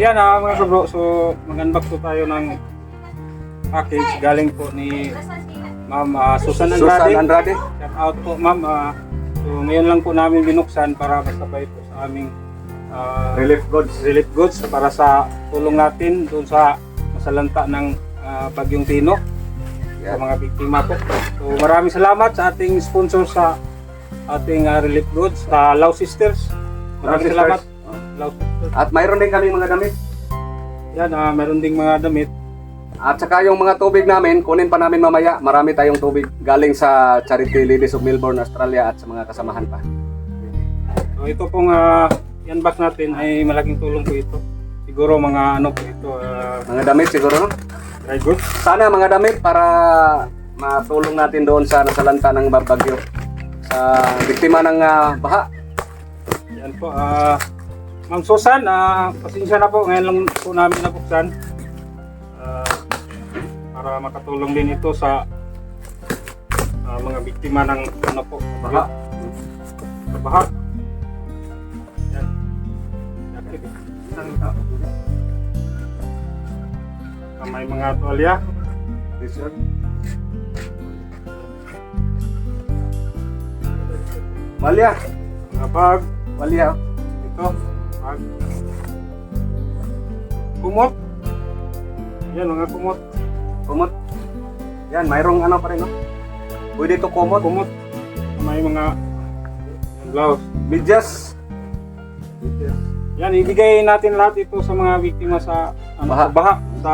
Yan ah, mga kabro. So, mag-unbox po tayo ng package galing po ni Ma'am ah, Susan Andrade. Susan Andrade. Shout out po ma'am. Ah, so, ngayon lang po namin binuksan para masabay po sa aming ah, Relief goods. relief goods para sa tulong natin doon sa masalanta ng ah, Bagyong Tino sa mga biktima po. So maraming salamat sa ating sponsor sa ating ah, relief goods, sa Law Sisters. Maraming Sisters. salamat. Sisters. At mayroon din kami mga damit. Yan, ah, meron ding mga damit. At saka yung mga tubig namin, kunin pa namin mamaya. Marami tayong tubig galing sa Charity Ladies of Melbourne, Australia at sa mga kasamahan pa. So ito pong uh, unbox natin ay malaking tulong po ito. Siguro mga ano po ito, ah, Mga damit siguro, no? dry goods. Sana mga damit para matulong natin doon sa nasalanta ng bagyo sa biktima ng ah, baha. Yan po. ah Ma'am Susan, ah, pasensya na po. Ngayon lang po namin nabuksan. Ah, para makatulong din ito sa ah, mga biktima ng ano po, Baha. Baha. Yan. Ah, May mga tuwalya. T-shirt. Malya. Mga bag. Malya. Ito. Bag. Kumot. Yan, mga kumot. Kumot. Yan, mayroong ano pa rin, no? Pwede to kumot. Kumot. May mga blouse. Medyas. Yan, ibigay natin lahat ito sa mga biktima sa ano, Baha. sa baha sa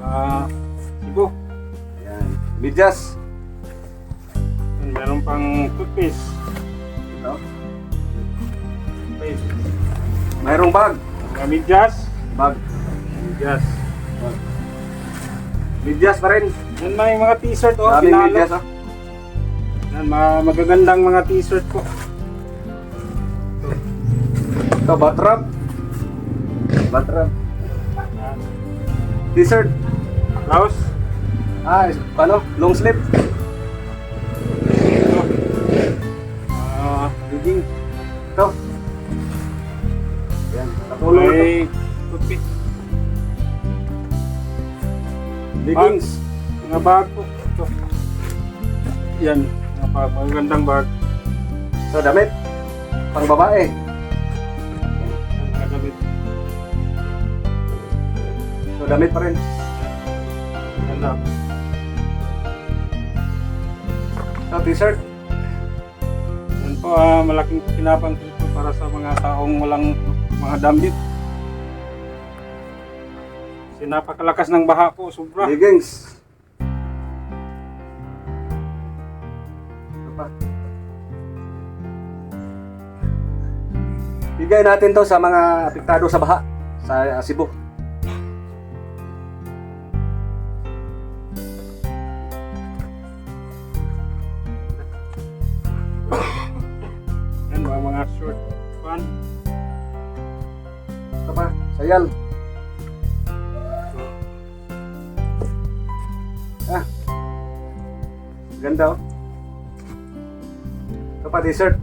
ah, Cebu. Yan. Medyas. Yan, meron pang toothpaste. Ito. Toothpaste. Mayroong bag. Mga medyas. Bag. Medyas. Medyas pa rin. Yan may mga t-shirt oh, pinalo. medyas, oh. Yan, mga magagandang mga t-shirt po. Ito, batrap. Batrap. T-shirt. Blouse. Ah, paano? Long sleeve. Ito. Ah, legging. Ito. May toothpaste. Leggings. Mga bag po. Ito. Yan. Mga bag. Magagandang bag. Ito, damit. Pang babae. Mga damit. Ito, damit pa rin. Ganda. Ito, t-shirt. Yan po, ah, malaking ito para sa mga taong walang mga damit. Kasi napakalakas ng baha po, sobra. Pa. Bigay natin to sa mga apektado sa baha sa uh, Cebu. Yan, mga, mga short sayal. Ah. Ganda oh. Ito pa, dessert.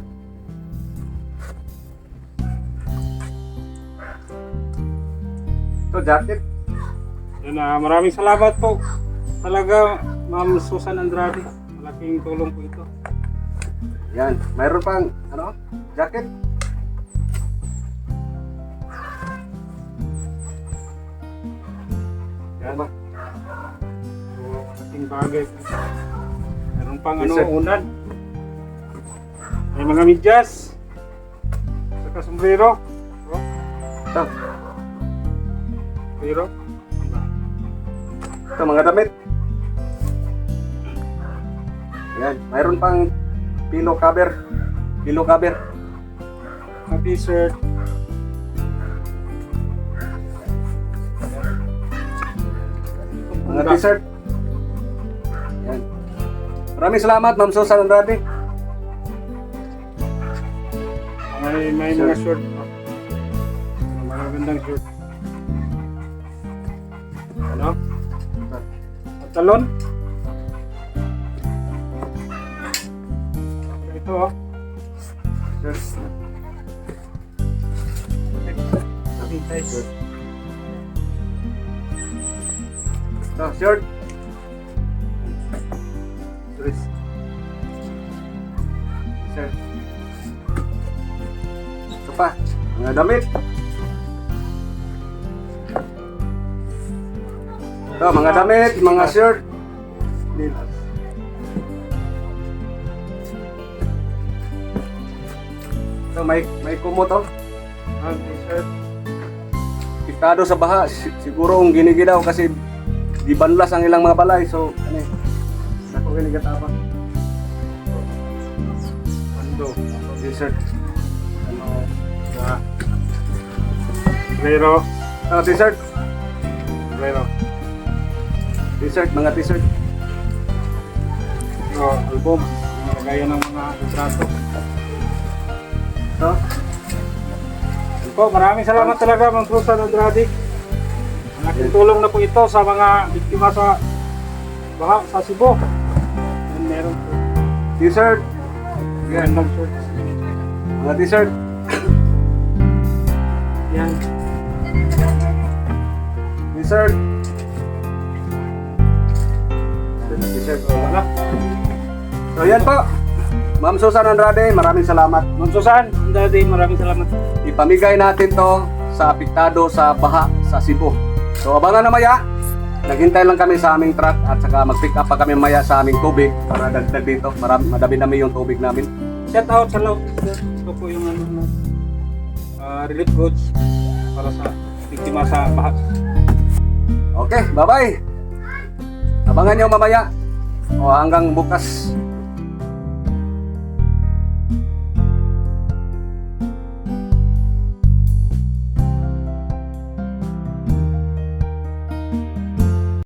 Ito, jacket. Yan, ah, maraming salamat po. Talaga, Ma'am Susan Andrade. Malaking tulong po ito. Yan. Mayroon pang, ano, jacket. Yan? So, malaking bagay. Meron pang ano, unan. May mga medyas. Saka sombrero. Oh, Ito. sombrero. Ito, mga damit. Yan. Mayroon pang pillow cover. Pillow cover. Mga t-shirt. Mga t-shirt. Yan. Maraming salamat, Ma'am Susan Andrade. May, may mga short. Mga gandang short. Ano? Pantalon. Ito oh. Yes. Guys. Ito, shirt. Dress. Shirt. Ito pa, mga damit. Ito, mga damit, mga shirt. Ito, may, may kumo to. Ang t-shirt. Piktado sa baha, si- siguro ang ginigidaw kasi di banlas ang ilang mga balay. So, ano eh, nako ginigatapang. Ando. T-shirt. Ano, Sa. Sombrero. ah, t-shirt. Sombrero. T-shirt, mga t-shirt. Ito, album. Mga gaya ng mga. Ito. Yun po, maraming salamat talaga Mang Susan Andrade. Malaking na po ito sa mga biktima sa baha sa Cebu. Yan, meron po. T-shirt. Yan. Mga t-shirt. Yan. T-shirt. T-shirt. So, wala. So, yan po. Ma'am Susan Andrade, maraming salamat. Mang Susan Andrade, maraming salamat. Ipamigay natin to sa apektado sa baha sa Cebu. So, abangan na maya. Naghintay lang kami sa aming truck at saka mag-pick up pa kami maya sa aming tubig para dagdag dito. Marami, madami-dami yung tubig namin. Shout out sa law. Ito po yung ano, ano, ah, relief goods para sa biktima sa baha. Okay, bye-bye. Abangan nyo mamaya. O hanggang bukas.